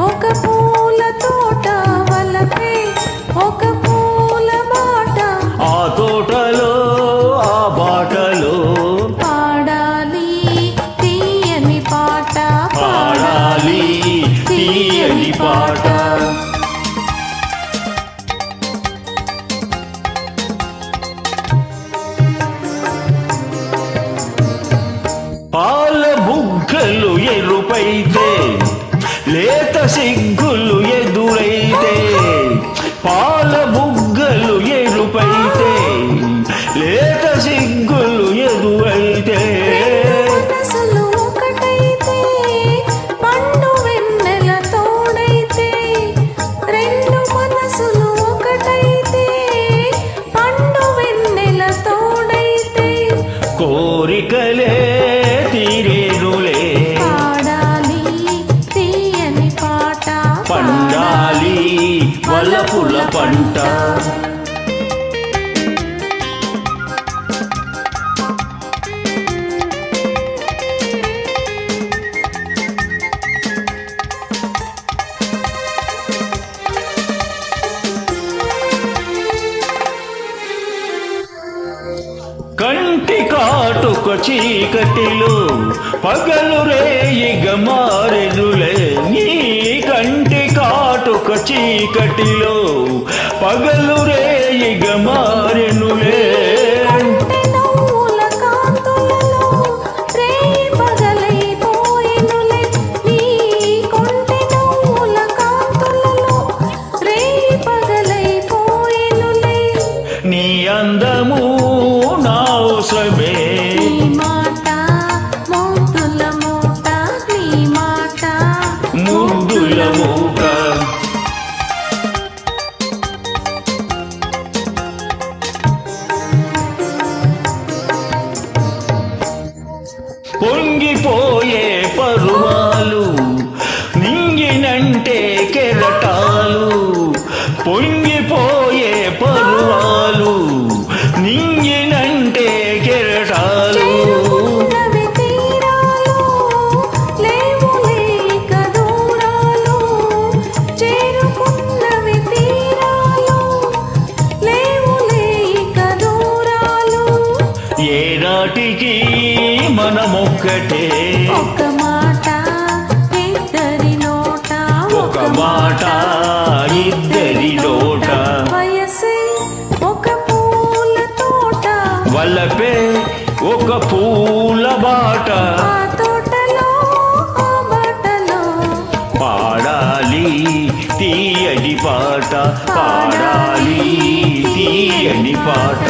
ఒక పూల తోట వలపే ఒక పూల బాట. ఆ తోటలో ఆ బాటలో పాడాలి తీయని పాట పాడాలి తీయని పాట. పాల బుగ్గలు ఎరుపైతే లేదు సిగ్గులు ఎదురైతే పాల వలపుల పంట. కంటి కాటుక చీకటిలో పగలు రే చీకటిలో పగలు రేయిగ మారెనులే కొంటె నవ్వుల కాంతులలో రేయి పగలైపోయెనులే. నీ కొంటె నవ్వుల కాంతులలో రేయి పగలైపోయెనులే. నీ అందము నా అవసరమే போயே మనమొక్కటే ఒక మాట ఇద్దరి నోట ఒక మాట ఇద్దరి నోట. వయసే ఒక పూల తోట. వలపే ఒక పూల బాట. పాడాలి తీయని పాట. పాడాలి తీయని పాట.